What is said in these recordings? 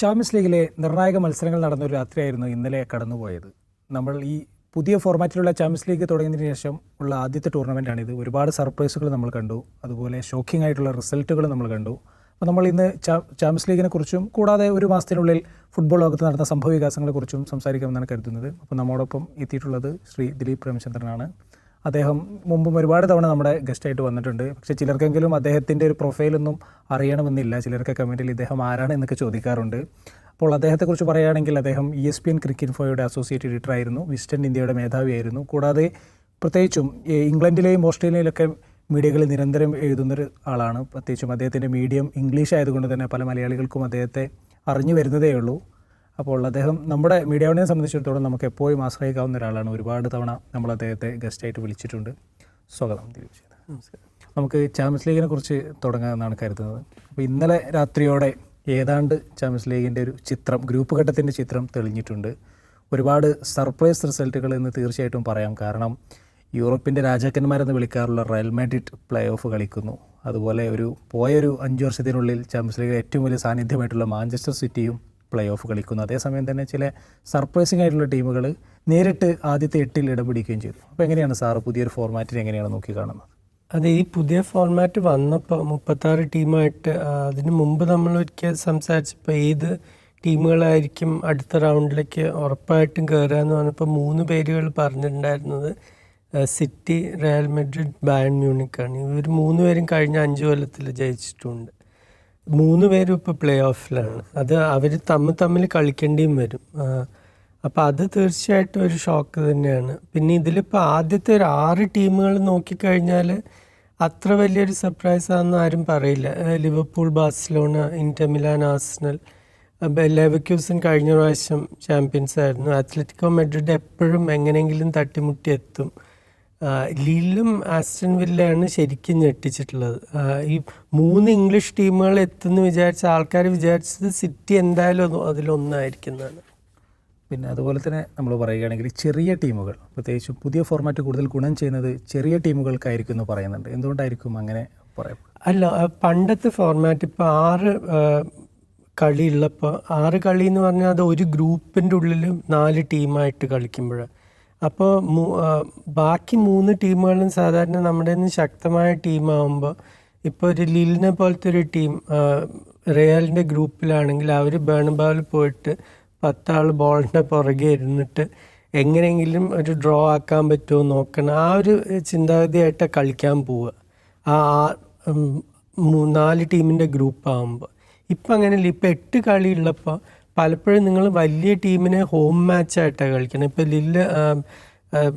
Champions ലീഗിലെ നിർണായക മത്സരങ്ങൾ നടന്ന ഒരു രാത്രിയായിരുന്നു ഇന്നലെ കടന്നുപോയത്. നമ്മൾ ഈ പുതിയ ഫോർമാറ്റിലുള്ള ചാമ്പ്യൻസ് ലീഗ് തുടങ്ങിയതിന് ശേഷം ഉള്ള ആദ്യത്തെ ടൂർണമെന്റാണിത് ഒരുപാട് സർപ്രൈസുകൾ നമ്മൾ കണ്ടു. അതുപോലെ ഷോക്കിംഗ് ആയിട്ടുള്ള റിസൾട്ടുകൾ നമ്മൾ കണ്ടു. അപ്പോൾ നമ്മൾ ഇന്ന് ചാമ്പ്യൻസ് ലീഗിനെ കുറിച്ചും കൂടാതെ ഒരു മാസത്തിനുള്ളിൽ ഫുട്ബോൾ ലോകത്ത് നടന്ന സംഭവ വികാസങ്ങളെക്കുറിച്ചും സംസാരിക്കാമെന്നാണ് കരുതുന്നത്. അപ്പോൾ നമ്മോടൊപ്പം എത്തിയിട്ടുള്ളത് ശ്രീ ദിലീപ് പ്രേമചന്ദ്രനാണ് അദ്ദേഹം മുമ്പും ഒരുപാട് തവണ നമ്മുടെ ഗസ്റ്റായിട്ട് വന്നിട്ടുണ്ട്. പക്ഷേ ചിലർക്കെങ്കിലും അദ്ദേഹത്തിന്റെ ഒരു പ്രൊഫൈലൊന്നും അറിയണമെന്നില്ല. ചിലർക്ക് കമന്റിൽ ഇദ്ദേഹം ആരാണ് എന്നൊക്കെ ചോദിക്കാറുണ്ട്. അപ്പോൾ അദ്ദേഹത്തെക്കുറിച്ച് പറയുകയാണെങ്കിൽ അദ്ദേഹം E S P N cricket ഫോയുടെ associate editor ആയിരുന്നു. വെസ്റ്റേൺ ഇന്ത്യയുടെ മേധാവിയായിരുന്നു കൂടാതെ പ്രത്യേകിച്ചും ഇംഗ്ലണ്ടിലെയും ഓസ്ട്രേലിയയിലൊക്കെ മീഡിയകളിൽ നിരന്തരം എഴുതുന്നൊരു ആളാണ്. പ്രത്യേകിച്ചും അദ്ദേഹത്തിന്റെ മീഡിയം ഇംഗ്ലീഷ് ആയതുകൊണ്ട് തന്നെ പല മലയാളികൾക്കും അദ്ദേഹത്തെ അറിഞ്ഞു വരുന്നതേ ഉള്ളൂ. അപ്പോൾ അദ്ദേഹം നമ്മുടെ മീഡിയ വണിയെ സംബന്ധിച്ചിടത്തോളം നമുക്ക് എപ്പോഴും ആശ്രയിക്കാവുന്ന ഒരാളാണ്. ഒരുപാട് തവണ നമ്മൾ അദ്ദേഹത്തെ ഗസ്റ്റായിട്ട് വിളിച്ചിട്ടുണ്ട്. സ്വാഗതം നമുക്ക് ചാമ്പ്യൻസ് ലീഗിനെ കുറിച്ച് തുടങ്ങാമെന്നാണ് കരുതുന്നത്. അപ്പോൾ ഇന്നലെ രാത്രിയോടെ ഏതാണ്ട് ചാമ്പ്യൻസ് ലീഗിന്റെ ഒരു ചിത്രം ഗ്രൂപ്പ് ഘട്ടത്തിന്റെ ചിത്രം തെളിഞ്ഞിട്ടുണ്ട്. ഒരുപാട് സർപ്രൈസ് റിസൾട്ടുകൾ എന്ന് തീർച്ചയായിട്ടും പറയാം. കാരണം യൂറോപ്പിന്റെ രാജാക്കന്മാരെന്ന് വിളിക്കാറുള്ള റയൽ മാഡ്രിഡ് പ്ലേ ഓഫ് കളിക്കുന്നു. അതുപോലെ ഒരു പോയൊരു അഞ്ച് വർഷത്തിനുള്ളിൽ ചാമ്പ്യൻസ് ലീഗിൽ ഏറ്റവും വലിയ സാന്നിധ്യമായിട്ടുള്ള മാഞ്ചസ്റ്റർ സിറ്റിയും പ്ലേ ഓഫ് കളിക്കുന്നു. അതേസമയം തന്നെ ചില സർപ്രൈസിംഗ് ആയിട്ടുള്ള ടീമുകൾ നേരിട്ട് ആദ്യത്തെ എട്ടിൽ ഇടം പിടിക്കുകയും ചെയ്തു. അപ്പോൾ എങ്ങനെയാണ് സാറ് പുതിയൊരു ഫോർമാറ്റിനെ എങ്ങനെയാണ് നോക്കി കാണുന്നത്? അത് ഈ പുതിയ ഫോർമാറ്റ് വന്നപ്പോൾ മുപ്പത്താറ് ടീമായിട്ട് അതിന് മുമ്പ് നമ്മൾ ഒരിക്കൽ സംസാരിച്ചപ്പോൾ ഏത് ടീമുകളായിരിക്കും അടുത്ത റൗണ്ടിലേക്ക് ഉറപ്പായിട്ടും കയറുക എന്ന് പറഞ്ഞപ്പോൾ മൂന്ന് പേരുകൾ പറഞ്ഞിട്ടുണ്ടായിരുന്നത് സിറ്റി റയൽ മെഡ്രിഡ് ബയൺ മ്യൂണിക്കാണ്. ഇവർ മൂന്ന് പേരും കഴിഞ്ഞ അഞ്ച് കൊല്ലത്തിൽ ജയിച്ചിട്ടുണ്ട്. മൂന്ന് പേരും ഇപ്പോൾ പ്ലേ ഓഫിലാണ് അത് അവർ തമ്മിൽ തമ്മിൽ കളിക്കേണ്ടിയും വരും. അപ്പോൾ അത് തീർച്ചയായിട്ടും ഒരു ഷോക്ക് തന്നെയാണ്. പിന്നെ ഇതിലിപ്പോൾ ആദ്യത്തെ ഒരു ആറ് ടീമുകൾ നോക്കിക്കഴിഞ്ഞാൽ അത്ര വലിയൊരു സർപ്രൈസ് ആണെന്ന് ആരും പറയില്ല. Liverpool Barcelona Inter Milan Arsenal Leverkusen കഴിഞ്ഞ പ്രാവശ്യം ചാമ്പ്യൻസ് ആയിരുന്നു. അത്ലറ്റിക്കോ മെഡ്രിഡ് എപ്പോഴും എങ്ങനെയെങ്കിലും തട്ടിമുട്ടി എത്തും. ലീലും ആസ്റ്റൺ വില്ലയാണ് ശരിക്കും ഞെട്ടിച്ചിട്ടുള്ളത്. ഈ മൂന്ന് ഇംഗ്ലീഷ് ടീമുകൾ എത്തുമെന്ന് വിചാരിച്ച ആൾക്കാർ വിചാരിച്ചത് സിറ്റി എന്തായാലും അതിലൊന്നായിരിക്കും അതിലൊന്നായിരിക്കുന്നതാണ്. പിന്നെ അതുപോലെ തന്നെ നമ്മൾ പറയുകയാണെങ്കിൽ ചെറിയ ടീമുകൾ പ്രത്യേകിച്ചും പുതിയ ഫോർമാറ്റ് കൂടുതൽ ഗുണം ചെയ്യുന്നത് ചെറിയ ടീമുകൾക്കായിരിക്കും എന്ന് പറയുന്നുണ്ട്. എന്തുകൊണ്ടായിരിക്കും അങ്ങനെ പറയപ്പെടുന്നത്? അല്ല പണ്ടത്തെ ഫോർമാറ്റ് ഇപ്പോൾ ആറ് കളിയുള്ളപ്പോൾ കളി ഉള്ളപ്പോൾ ആറ് കളി എന്ന് പറഞ്ഞാൽ അത് ഒരു ഗ്രൂപ്പിന്റെ ഉള്ളിൽ നാല് ടീമായിട്ട് കളിക്കുമ്പോഴാണ്. അപ്പോൾ ബാക്കി മൂന്ന് ടീമുകളും സാധാരണ നമ്മുടെ നിന്ന് ശക്തമായ ടീമാകുമ്പോൾ ഇപ്പോൾ ഒരു ലിലിനെ പോലത്തെ ഒരു ടീം റയലിന്റെ ഗ്രൂപ്പിലാണെങ്കിൽ അവർ ബേണബാവിൽ പോയിട്ട് പത്താൾ ബോളിന്റെ പുറകെ ഇരുന്നിട്ട് എങ്ങനെയെങ്കിലും ഒരു ഡ്രോ ആക്കാൻ പറ്റുമോ നോക്കണം. ആ ഒരു ചിന്താഗതിയായിട്ട് കളിക്കാൻ പോവുക. ആ നാല് ടീമിന്റെ ഗ്രൂപ്പ് ആകുമ്പോൾ ഇപ്പം അങ്ങനെയല്ല ഇപ്പം എട്ട് കളി ഉള്ളപ്പോൾ പലപ്പോഴും നിങ്ങൾ വലിയ ടീമിനെ ഹോം മാച്ചായിട്ടാണ് കളിക്കുന്നത് ഇപ്പോൾ ലില്ല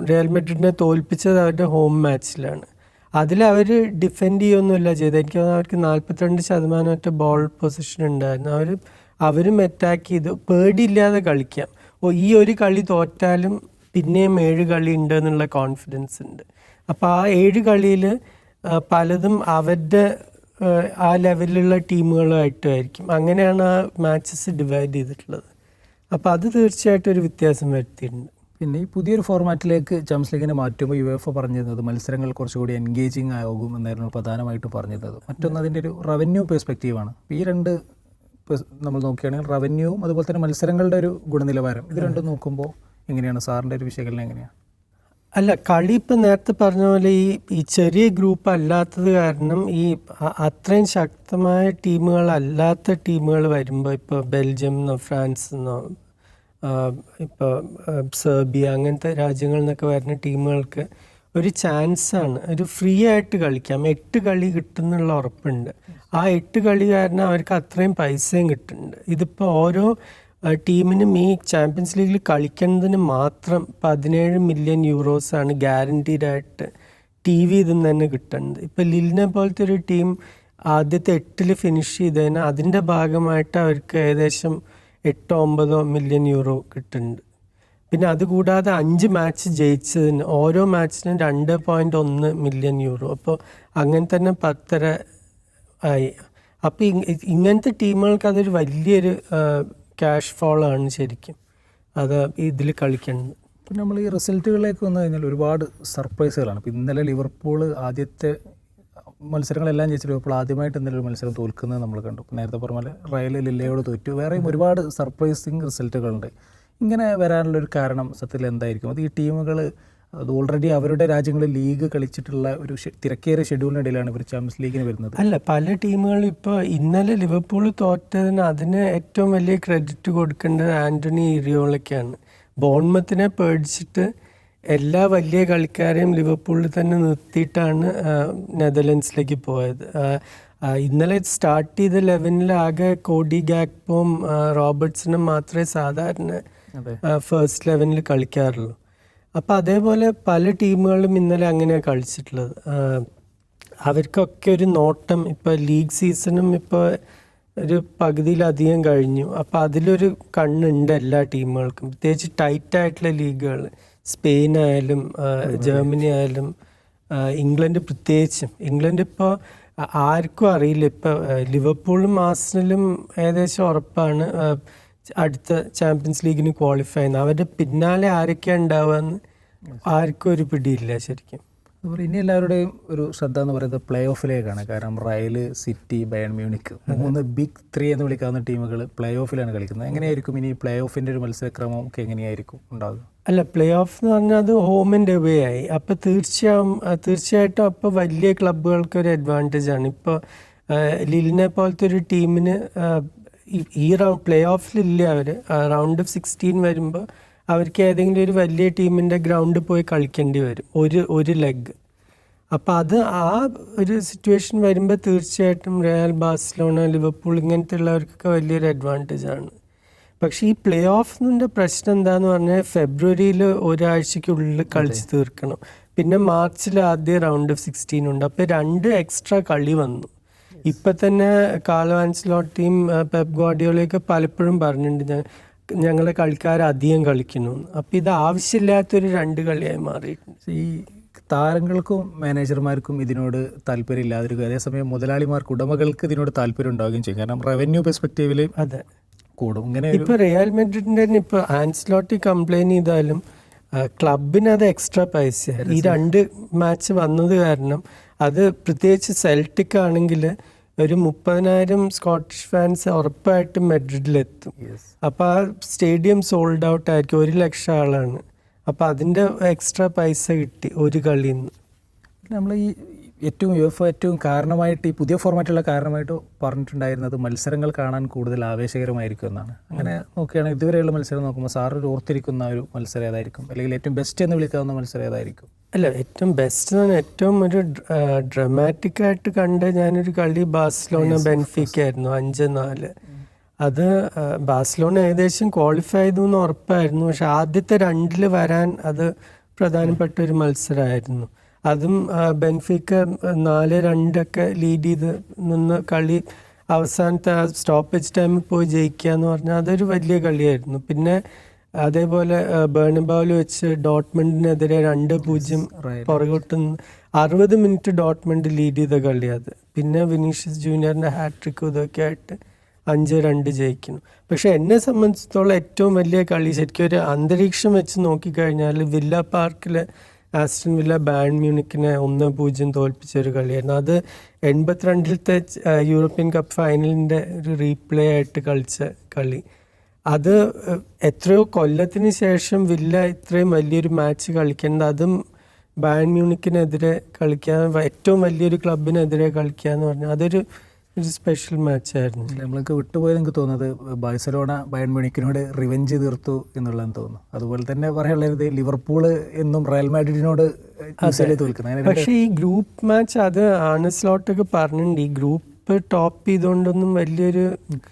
റിയൽ മെഡ്രിഡിനെ തോൽപ്പിച്ചത് അവരുടെ ഹോം മാച്ചിലാണ് അതിൽ അവർ ഡിഫെൻഡ് ചെയ്യൊന്നുമില്ല ചെയ്തത്. എനിക്ക് അവർക്ക് നാൽപ്പത്തിരണ്ട് ശതമാനമായിട്ട് ബോൾ പൊസിഷൻ ഉണ്ടായിരുന്നു. അവർ അവരും അറ്റാക്ക് ചെയ്ത്. പേടിയില്ലാതെ കളിക്കാം. ഓ ഈ ഒരു കളി തോറ്റാലും പിന്നെയും ഏഴ് കളി ഉണ്ട് എന്നുള്ള കോൺഫിഡൻസ് ഉണ്ട്. അപ്പോൾ ആ ഏഴ് കളിയിൽ പലതും അവരുടെ ആ, ലെവലിലുള്ള ടീമുകളായിട്ടായിരിക്കും. അങ്ങനെയാണ് ആ മാച്ചസ് ഡിവൈഡ് ചെയ്തിട്ടുള്ളത്. അപ്പോൾ അത് തീർച്ചയായിട്ടും ഒരു വ്യത്യാസം വരുത്തിയിട്ടുണ്ട്. പിന്നെ ഈ പുതിയൊരു ഫോർമാറ്റിലേക്ക് ചാമ്പ്യൻസ് ലീഗിനെ മാറ്റുമ്പോൾ യു എഫ് പറഞ്ഞിരുന്നത് മത്സരങ്ങൾ കുറച്ചുകൂടി എൻഗേജിങ് ആകും എന്നായിരുന്നു പ്രധാനമായിട്ട് പറഞ്ഞിരുന്നത്. മറ്റൊന്ന് അതിന്റെ ഒരു റവന്യൂ പെർസ്പെക്റ്റീവാണ് ഈ രണ്ട് നമ്മൾ നോക്കുകയാണെങ്കിൽ റവന്യൂവും അതുപോലെ തന്നെ മത്സരങ്ങളുടെ ഒരു ഗുണനിലവാരം ഇത് രണ്ടും നോക്കുമ്പോൾ എങ്ങനെയാണ്? സാറിന്റെ ഒരു വിശകലനം എങ്ങനെയാണ്? അല്ല കളി ഇപ്പം നേരത്തെ പറഞ്ഞ പോലെ ഈ ഈ ചെറിയ ഗ്രൂപ്പ് അല്ലാത്തത് കാരണം ഈ അത്രയും ശക്തമായ ടീമുകളല്ലാത്ത ടീമുകൾ വരുമ്പോൾ ഇപ്പോൾ ബെൽജിയം എന്നോ ഫ്രാൻസ് എന്നോ ഇപ്പോൾ സെർബിയ അങ്ങനത്തെ രാജ്യങ്ങളിൽ നിന്നൊക്കെ വരുന്ന ടീമുകൾക്ക് ഒരു ചാൻസാണ്. ഒരു ഫ്രീ ആയിട്ട് കളിക്കാം. എട്ട് കളി കിട്ടുന്നുള്ള ഉറപ്പുണ്ട്. ആ എട്ട് കളി കാരണം അവർക്ക് അത്രയും പൈസയും കിട്ടുന്നുണ്ട്. ഇതിപ്പോൾ ഓരോ ടീമിനും ഈ ചാമ്പ്യൻസ് ലീഗിൽ കളിക്കുന്നതിന് മാത്രം പതിനേഴ് മില്യൺ യൂറോസാണ് ആണ് ഗ്യാരണ്ടീഡ് ആയിട്ട് ടി വി ഇതിൽ നിന്ന് തന്നെ കിട്ടുന്നത് ഇപ്പോൾ ലിലിനെ പോലത്തെ ഒരു ടീം ആദ്യത്തെ എട്ടിൽ ഫിനിഷ് ചെയ്തതിന് അതിന്റെ ഭാഗമായിട്ട് അവർക്ക് ഏകദേശം എട്ടോ ഒമ്പതോ മില്യൺ യൂറോ കിട്ടുന്നുണ്ട് പിന്നെ അതുകൂടാതെ അഞ്ച് മാച്ച് ജയിച്ചതിന് ഓരോ മാച്ചിനും രണ്ട് പോയിന്റ് ഒന്ന് മില്യൺ യൂറോ. അപ്പോൾ അങ്ങനെ തന്നെ പത്തര ആയി. അപ്പോൾ ഇങ്ങനത്തെ ടീമുകൾക്ക് അതൊരു വലിയൊരു ക്യാഷ് ഫോളോ ആണ് ശരിക്കും. അത് ഇതിൽ കളിക്കേണ്ടത്. ഇപ്പം നമ്മൾ ഈ റിസൾട്ടുകളിലേക്ക് വന്നു കഴിഞ്ഞാൽ ഒരുപാട് സർപ്രൈസുകളാണ് ഇപ്പം ഇന്നലെ ലിവർപൂൾ ആദ്യത്തെ മത്സരങ്ങളെല്ലാം ജയിച്ചിട്ട് ഇപ്പോൾ ആദ്യമായിട്ട് ഇന്നലെ ഒരു മത്സരം തോൽക്കുന്നത് നമ്മൾ കണ്ടു. നേരത്തെ പറഞ്ഞ പോലെ റയൽ ലില്ലയോട് തോറ്റു. വേറെയും ഒരുപാട് സർപ്രൈസിങ് റിസൾട്ടുകളുണ്ട് ഇങ്ങനെ വരാനുള്ളൊരു കാരണം സത്യത്തിൽ എന്തായിരിക്കും? അത് ഈ ടീമുകൾ അത് ഓൾറെഡി അവരുടെ രാജ്യങ്ങളിൽ ലീഗ് കളിച്ചിട്ടുള്ള ഒരു തിരക്കേറിയ ഷെഡ്യൂളിനിടയിലാണ് ഇവർ ചാമ്പ്യൻസ് ലീഗിന് വരുന്നത്. അല്ല പല ടീമുകളും ഇപ്പോൾ ഇന്നലെ ലിവർപൂൾ തോറ്റതിന് അതിന് ഏറ്റവും വലിയ ക്രെഡിറ്റ് കൊടുക്കേണ്ടത് ആന്റണി ഇറിയോളയ്ക്കാണ് ബോൺമത്തിനെ പേടിച്ചിട്ട് എല്ലാ വലിയ കളിക്കാരെയും ലിവർപൂളിൽ തന്നെ നിർത്തിയിട്ടാണ് നെതർലൻഡ്സിലേക്ക് പോയത്. ഇന്നലെ സ്റ്റാർട്ട് ചെയ്ത ലെവനിൽ ആകെ കോഡി ഗാക്പോം റോബർട്സിനും മാത്രമേ സാധാരണ ഫസ്റ്റ് ലെവനിൽ കളിക്കാറുള്ളൂ. അപ്പോൾ അതേപോലെ പല ടീമുകളും ഇന്നലെ അങ്ങനെ കളിച്ചിട്ടുള്ളത്. അവർക്കൊക്കെ ഒരു നോട്ടം ഇപ്പോൾ ലീഗ് സീസണും ഇപ്പോൾ ഒരു പകുതിയിലധികം കഴിഞ്ഞു. അപ്പോൾ അതിലൊരു കണ്ണുണ്ട് എല്ലാ ടീമുകൾക്കും. പ്രത്യേകിച്ച് ടൈറ്റ് ആയിട്ടുള്ള ലീഗുകൾ സ്പെയിൻ ആയാലും ജർമ്മനി ആയാലും ഇംഗ്ലണ്ട് പ്രത്യേകിച്ചും. ഇംഗ്ലണ്ട് ഇപ്പോൾ ആർക്കും അറിയില്ല. ഇപ്പോൾ ലിവർപൂളും ആസ്നലും ഏകദേശം ഉറപ്പാണ്. അടുത്ത ചാമ്പ്യൻസ് ലീഗിന് ക്വാളിഫൈ ചെയ്യുന്നത് അവരുടെ പിന്നാലെ ആരൊക്കെയാണ് ഉണ്ടാവുകയെന്ന് ആർക്കും ഒരു പിടിയില്ല ശരിക്കും. അതുപോലെ ഇനി എല്ലാവരുടെയും ഒരു ശ്രദ്ധ എന്ന് പറയുന്നത് പ്ലേ ഓഫിലേക്കാണ് കാരണം റയൽ സിറ്റി ബയൺ മ്യൂണിക് മൂന്ന് ബിഗ് ത്രീ എന്ന് വിളിക്കാവുന്ന ടീമുകൾ പ്ലേ ഓഫിലാണ് കളിക്കുന്നത്. എങ്ങനെയായിരിക്കും ഇനി പ്ലേ ഓഫിന്റെ ഒരു മത്സരക്രമം ഒക്കെ എങ്ങനെയായിരിക്കും ഉണ്ടാകുക അല്ല പ്ലേ ഓഫ് എന്ന് പറഞ്ഞാൽ അത് ഹോമിന്റെ വേ ആയി. അപ്പോൾ തീർച്ചയായും തീർച്ചയായിട്ടും അപ്പോൾ വലിയ ക്ലബ്ബുകൾക്ക് ഒരു അഡ്വാന്റേജ് ആണ്. ഇപ്പോൾ ലിലിനെ പോലത്തെ ഒരു ടീമിന് ഈ- റൗണ്ട് പ്ലേ ഓഫിലില്ല അവർ റൗണ്ട് ഓഫ് സിക്സ്റ്റീൻ വരുമ്പോൾ അവർക്ക് ഏതെങ്കിലും ഒരു വലിയ ടീമിന്റെ ഗ്രൗണ്ടിൽ പോയി കളിക്കേണ്ടി വരും. ഒരു ഒരു ലെഗ് അപ്പോൾ അത് ആ ഒരു സിറ്റുവേഷൻ വരുമ്പോൾ തീർച്ചയായിട്ടും റയൽ ബാഴ്സലോണ ലിവർപൂൾ ഇങ്ങനത്തെ ഉള്ളവർക്കൊക്കെ വലിയൊരു അഡ്വാന്റേജ് ആണ്. പക്ഷേ ഈ പ്ലേ ഓഫിന്റെ പ്രശ്നം എന്താന്ന് പറഞ്ഞാൽ ഫെബ്രുവരിയിൽ ഒരാഴ്ചയ്ക്കുള്ളിൽ കളിച്ച് തീർക്കണം. പിന്നെ മാർച്ചിൽ ആദ്യ റൗണ്ട് ഓഫ് സിക്സ്റ്റീൻ ഉണ്ട്. അപ്പോൾ രണ്ട് എക്സ്ട്രാ കളി വന്നു. ഇപ്പം തന്നെ കാലോ ആൻസ്ലോട്ടിയും പെപ് ഗോഡിയോളിയൊക്കെ പലപ്പോഴും പറഞ്ഞിട്ടുണ്ട് ഞാൻ ഞങ്ങളുടെ കളിക്കാർ അധികം കളിക്കുന്നു. അപ്പൊ ഇത് ആവശ്യമില്ലാത്തൊരു രണ്ട് കളിയായി മാറിയിട്ടുണ്ട്. ഈ താരങ്ങൾക്കും മാനേജർമാർക്കും ഇതിനോട് താല്പര്യം ഇല്ലാതിരിക്കുക അതേസമയം മുതലാളിമാർക്ക് ഉടമകൾക്ക് ഇതിനോട് താല്പര്യം ഉണ്ടാവുകയും ചെയ്യും. കാരണം റവന്യൂ പെർസ്പെക്റ്റീവിൽ അതെ. കൂടും. ഇങ്ങനെ ഇപ്പൊ റിയൽ മെഡ്രിഡിന്റെ തന്നെ ഇപ്പൊ ആൻസ്ലോട്ടി കംപ്ലൈൻ ചെയ്താലും ക്ലബിന് അത് എക്സ്ട്രാ പൈസ ഈ രണ്ട് മാച്ച് വന്നത് കാരണം അത് പ്രത്യേകിച്ച് സെൽറ്റിക് ആണെങ്കിൽ ഒരു മുപ്പതിനായിരം സ്കോട്ടിഷ് ഫാൻസ് ഉറപ്പായിട്ടും മെഡ്രിഡിലെത്തും. അപ്പം അപ്പോൾ ആ സ്റ്റേഡിയം സോൾഡ് ഔട്ട് ആയിരിക്കും. ഒരു ലക്ഷം ആളാണ്. അപ്പോൾ അതിന്റെ എക്സ്ട്രാ പൈസ കിട്ടി ഒരു കളിയിൽ നിന്ന് നമ്മൾ ഈ ഏറ്റവും യുഎഫ ഏറ്റവും കാരണമായിട്ട് ഈ പുതിയ ഫോർമാറ്റുള്ള കാരണമായിട്ട് പറഞ്ഞിട്ടുണ്ടായിരുന്നത് മത്സരങ്ങൾ കാണാൻ കൂടുതൽ ആവേശകരമായിരിക്കും എന്നാണ്. അങ്ങനെ നോക്കുകയാണെങ്കിൽ ഇതുവരെയുള്ള മത്സരം നോക്കുമ്പോൾ സാർ ഒരു ഓർത്തിരിക്കുന്ന ഒരു മത്സരം ഏതായിരിക്കും? അല്ലെങ്കിൽ ഏറ്റവും ബെസ്റ്റ് എന്ന് വിളിക്കാവുന്ന മത്സരം ഏതായിരിക്കും? അല്ല ഏറ്റവും ബെസ്റ്റ് എന്ന് ഏറ്റവും ഒരു ഡ്രമാറ്റിക് ആയിട്ട് കണ്ട ഞാനൊരു കളി ബാഴ്സലോണ ബെൻഫിക്ക ആയിരുന്നു അഞ്ച് നാല്. അത് ബാഴ്സലോണ ഏകദേശം ക്വാളിഫൈ ചെയ്തു എന്ന് ഉറപ്പായിരുന്നു പക്ഷെ ആദ്യത്തെ രണ്ടിൽ വരാൻ അത് പ്രധാനപ്പെട്ട ഒരു മത്സരമായിരുന്നു അതും ബെൻഫിക്ക നാല് രണ്ടൊക്കെ ലീഡ് ചെയ്ത് നിന്ന് കളി അവസാനത്തെ സ്റ്റോപ്പേജ് ടൈമിൽ പോയി ജയിക്കുക എന്ന് പറഞ്ഞാൽ അതൊരു വലിയ കളിയായിരുന്നു. പിന്നെ അതേപോലെ ബേണിംബാവിൽ വെച്ച് ഡോട്ട്മെന്റിനെതിരെ രണ്ട് പൂജ്യം. പുറകോട്ട് അറുപത് മിനിറ്റ് ഡോട്ട്മെന്റ് ലീഡ് ചെയ്ത കളി അത് പിന്നെ വിനീഷ്യസ് ജൂനിയറിന്റെ ഹാട്രിക്കും ഇതൊക്കെ ആയിട്ട് അഞ്ച് രണ്ട് ജയിക്കുന്നു. പക്ഷെ എന്നെ സംബന്ധിച്ചിടത്തോളം ഏറ്റവും വലിയ കളി ശരിക്കും ഒരു അന്തരീക്ഷം വെച്ച് നോക്കിക്കഴിഞ്ഞാൽ വില്ല പാർക്കിലെ ആസ്റ്റൺ വില്ല ബാൻ മ്യൂണിക്കിനെ ഒന്ന് പൂജ്യം തോൽപ്പിച്ച ഒരു കളിയായിരുന്നു. അത് എൺപത്തിരണ്ടിലത്തെ യൂറോപ്യൻ കപ്പ് ഫൈനലിന്റെ ഒരു റീപ്ലേ ആയിട്ട് കളിച്ച കളി. അത് എത്രയോ കൊല്ലത്തിന് ശേഷം വില്ല ഇത്രയും വലിയൊരു മാച്ച് കളിക്കേണ്ട അതും ബാൻ മ്യൂണിക്കിനെതിരെ കളിക്കാൻ ഏറ്റവും വലിയൊരു ക്ലബിനെതിരെ കളിക്കുക എന്ന് പറഞ്ഞാൽ അതൊരു ഒരു സ്പെഷ്യൽ മാച്ചായിരുന്നു. നമ്മൾക്ക് വിട്ടുപോയത് എനിക്ക് തോന്നുന്നത് ബാഴ്സലോണ ബയൺ മ്യൂണിക്കിനോട് റിവെഞ്ച് തീർത്തു എന്നുള്ളതെന്ന് തോന്നുന്നു. അതുപോലെ തന്നെ പറയാനുള്ളത് ലിവർപൂൾ എന്നും റയൽ മാഡ്രിഡിനോട് തോൽക്കുന്നത്. പക്ഷേ ഈ ഗ്രൂപ്പ് മാച്ച് അത് ആണസ്ലോട്ടൊക്കെ പറഞ്ഞിട്ടുണ്ട്. ഈ ഗ്രൂപ്പ് ടോപ്പ് ചെയ്തുകൊണ്ടൊന്നും വലിയൊരു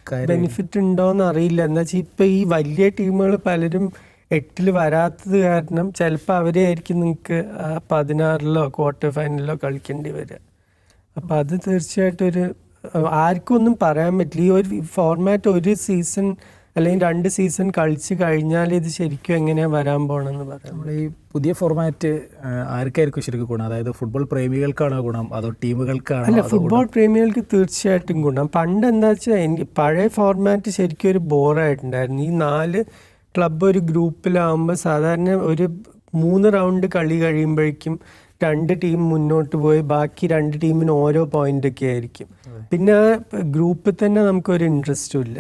ബെനിഫിറ്റ് ബെനിഫിറ്റ് ഉണ്ടോന്ന് അറിയില്ല. എന്താ വെച്ചാൽ ഇപ്പൊ ഈ വലിയ ടീമുകൾ പലരും എട്ടിൽ വരാത്തത് കാരണം ചിലപ്പോൾ അവരെ ആയിരിക്കും നിങ്ങൾക്ക് പതിനാറിലോ ക്വാർട്ടർ ഫൈനലിലോ കളിക്കേണ്ടി വരിക അപ്പം അത് തീർച്ചയായിട്ടും ഒരു ആർക്കും ഒന്നും പറയാൻ പറ്റില്ല. ഈ ഒരു ഫോർമാറ്റ് ഒരു സീസൺ അല്ലെങ്കിൽ രണ്ട് സീസൺ കളിച്ച് കഴിഞ്ഞാൽ ഇത് ശരിക്കും എങ്ങനെയാണ് വരാൻ പോകണമെന്ന് പറയാം നമ്മൾ ഈ പുതിയ ഫോർമാറ്റ് ആർക്കായിരിക്കും ശരിക്കും ഗുണം? അതായത് ഫുട്ബോൾ പ്രേമികൾക്കാണോ ഗുണം? അതോ ടീമുകൾക്കാണ് അല്ല ഫുട്ബോൾ പ്രേമികൾക്ക് തീർച്ചയായിട്ടും ഗുണം. പണ്ട് എന്താ വെച്ചാൽ എനിക്ക് പഴയ ഫോർമാറ്റ് ശരിക്കും ഒരു ബോറായിട്ടുണ്ടായിരുന്നു ഈ നാല് ക്ലബ് ഒരു ഗ്രൂപ്പിലാവുമ്പോൾ സാധാരണ ഒരു മൂന്ന് റൗണ്ട് കളി കഴിയുമ്പോഴേക്കും രണ്ട് ടീം മുന്നോട്ട് പോയി ബാക്കി രണ്ട് ടീമിന് ഓരോ പോയിന്റ് ഒക്കെ ആയിരിക്കും. പിന്നെ ഗ്രൂപ്പിൽ തന്നെ നമുക്കൊരു ഇൻട്രസ്റ്റും ഇല്ല.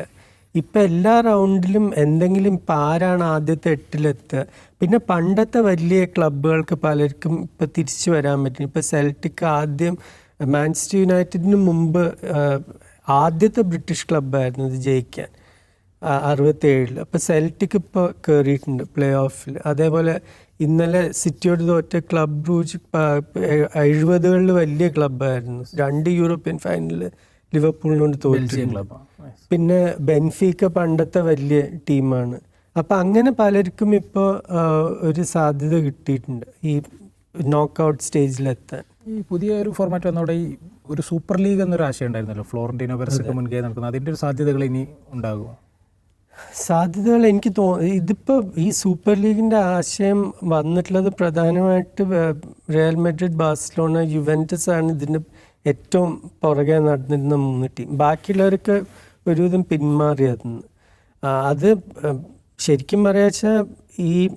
ഇപ്പം എല്ലാ റൗണ്ടിലും എന്തെങ്കിലും ഇപ്പം ആരാണ് ആദ്യത്തെ എട്ടിലെത്തുക പിന്നെ പണ്ടത്തെ വലിയ ക്ലബ്ബുകൾക്ക് പലർക്കും ഇപ്പം തിരിച്ചു വരാൻ പറ്റും ഇപ്പം സെൽറ്റിക് ആദ്യം മാഞ്ചസ്റ്റർ യുണൈറ്റഡിന് മുമ്പ് ആദ്യത്തെ ബ്രിട്ടീഷ് ക്ലബ്ബായിരുന്നു ഇത് ജയിക്കാൻ അറുപത്തേഴിൽ അപ്പോൾ സെൽറ്റിക് ഇപ്പോൾ കയറിയിട്ടുണ്ട് പ്ലേ ഓഫിൽ അതേപോലെ ഇന്നലെ സിറ്റിയോട് തോറ്റ ക്ലബ് റൂജ് എഴുപതുകളിൽ വലിയ ക്ലബ്ബായിരുന്നു. രണ്ട് യൂറോപ്യൻ ഫൈനലിൽ ലിവർപൂളിനോട് തോറ്റു. ക്ലബ് പിന്നെ ബെൻഫീക്ക പണ്ടത്തെ വലിയ ടീമാണ്. അപ്പം അങ്ങനെ പലർക്കും ഇപ്പോൾ ഒരു സാധ്യത കിട്ടിയിട്ടുണ്ട് ഈ നോക്കൗട്ട് സ്റ്റേജിലെത്താൻ ഈ പുതിയ ഒരു ഫോർമാറ്റ് വന്നവിടെ ഈ ഒരു സൂപ്പർ ലീഗ് എന്നൊരു ആശയം ഉണ്ടായിരുന്നല്ലോ. ഫ്ലോറന്റീനോ പെരസൊക്കെ മുൻകൈ നടക്കുന്നത് അതിന്റെ ഒരു സാധ്യതകൾ ഇനി ഉണ്ടാകുമോ? സാധ്യതകൾ എനിക്ക് തോ ഇതിപ്പോൾ ഈ സൂപ്പർ ലീഗിന്റെ ആശയം വന്നിട്ടുള്ളത് പ്രധാനമായിട്ട് Real Real Madrid Barcelona Juventus ആണ്. ഇതിന്റെ ഏറ്റവും പുറകെ നടന്നിരുന്ന മൂന്ന് ടീം. ബാക്കിയുള്ളവരൊക്കെ ഒരുവിധം പിന്മാറിയതെന്ന് അത് ശരിക്കും പറയാച്ചാൽ ഈ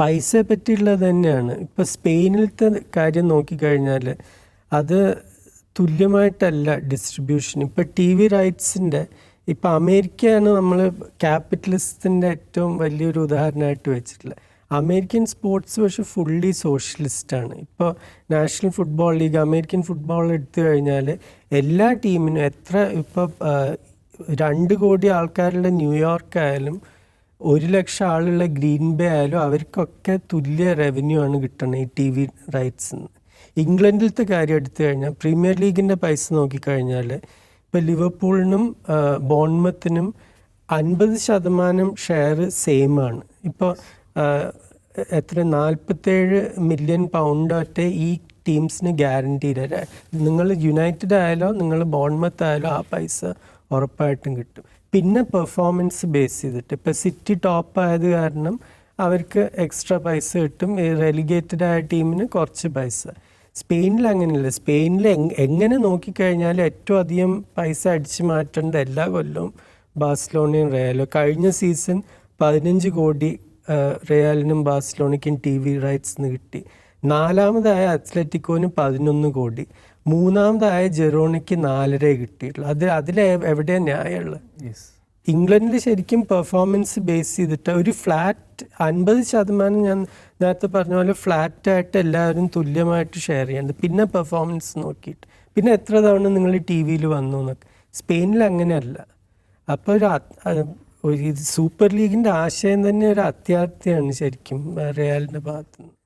പൈസയെ പറ്റിയുള്ളത് തന്നെയാണ്. ഇപ്പോൾ സ്പെയിനിലത്തെ കാര്യം നോക്കിക്കഴിഞ്ഞാൽ അത് തുല്യമായിട്ടല്ല ഡിസ്ട്രിബ്യൂഷൻ ഇപ്പോൾ ടി വി റൈറ്റ്സിന്റെ ഇപ്പോൾ അമേരിക്കയാണ് നമ്മൾ ക്യാപിറ്റലിസത്തിന്റെ ഏറ്റവും വലിയൊരു ഉദാഹരണമായിട്ട് വെച്ചിട്ടുള്ളത്. അമേരിക്കൻ സ്പോർട്സ് പക്ഷെ ഫുള്ളി സോഷ്യലിസ്റ്റാണ് ഇപ്പോൾ National Football League American football എടുത്തു കഴിഞ്ഞാൽ എല്ലാ ടീമിനും എത്ര ഇപ്പോൾ രണ്ട് കോടി ആൾക്കാരുള്ള ന്യൂയോർക്ക് ആയാലും ഒരു ലക്ഷം ആളുള്ള ഗ്രീൻ ബേ ആയാലും അവർക്കൊക്കെ തുല്യ റവന്യൂ ആണ് കിട്ടുന്നത് ഈ ടി വി റൈറ്റ്സ് നിന്ന് ഇംഗ്ലണ്ടിലത്തെ കാര്യം എടുത്തു കഴിഞ്ഞാൽ പ്രീമിയർ ലീഗിന്റെ പൈസ നോക്കിക്കഴിഞ്ഞാൽ ഇപ്പോൾ ലിവർപൂളിനും ബോൺമത്തിനും അൻപത് ശതമാനം ഷെയർ സെയിം ആണ്. ഇപ്പോൾ എത്ര? നാൽപ്പത്തേഴ് മില്യൺ പൗണ്ട് ഒറ്റ ഈ ടീംസിന് ഗ്യാരണ്ടി നിങ്ങൾ യുണൈറ്റഡ് ആയാലോ നിങ്ങൾ ബോൺമത്ത് ആയാലോ ആ പൈസ ഉറപ്പായിട്ടും കിട്ടും. പിന്നെ പെർഫോമൻസ് ബേസ് ചെയ്തിട്ട്. ഇപ്പോൾ സിറ്റി ടോപ്പ് ആയത് കാരണം അവർക്ക് എക്സ്ട്രാ പൈസ കിട്ടും. റെലിഗേറ്റഡ് ആയ ടീമിന് കുറച്ച് പൈസ. സ്പെയിനിൽ അങ്ങനെയല്ല. സ്പെയിനിൽ എങ്- എങ്ങനെ നോക്കിക്കഴിഞ്ഞാൽ ഏറ്റവും അധികം പൈസ അടിച്ചു മാറ്റേണ്ട എല്ലാ കൊല്ലവും ബാഴ്സലോണയും റയലും. കഴിഞ്ഞ സീസൺ പതിനഞ്ച് കോടി റയലിനും ബാഴ്സലോണയ്ക്കും ടി വി റൈറ്റ്സ് കിട്ടി. നാലാമതായ അത്ലറ്റിക്കോന് പതിനൊന്ന് കോടി. മൂന്നാമതായ ജെറോണയ്ക്ക് നാലര കിട്ടിയിട്ടുള്ളൂ. അത് അതിൽ എവിടെയാണ് ന്യായമുള്ളത്? ഇംഗ്ലണ്ടിൽ ശരിക്കും പെർഫോമൻസ് ബേസ് ചെയ്തിട്ട് ഒരു ഫ്ലാറ്റ് അൻപത് ശതമാനം ഞാൻ നേരത്തെ പറഞ്ഞ പോലെ ഫ്ലാറ്റായിട്ട് എല്ലാവരും തുല്യമായിട്ട് ഷെയർ ചെയ്യുന്നത് പിന്നെ പെർഫോമൻസ് നോക്കിയിട്ട്. പിന്നെ എത്ര തവണ നിങ്ങൾ ടി വിയിൽ വന്നു എന്നൊക്കെ. സ്പെയിനിൽ അങ്ങനെയല്ല. അപ്പോൾ ഒരു ഒരു ഇത് സൂപ്പർ ലീഗിന്റെ ആശയം തന്നെ ഒരു അത്യാർത്ഥിയാണ് ശരിക്കും റിയാലിന്റെ ഭാഗത്തുനിന്ന്.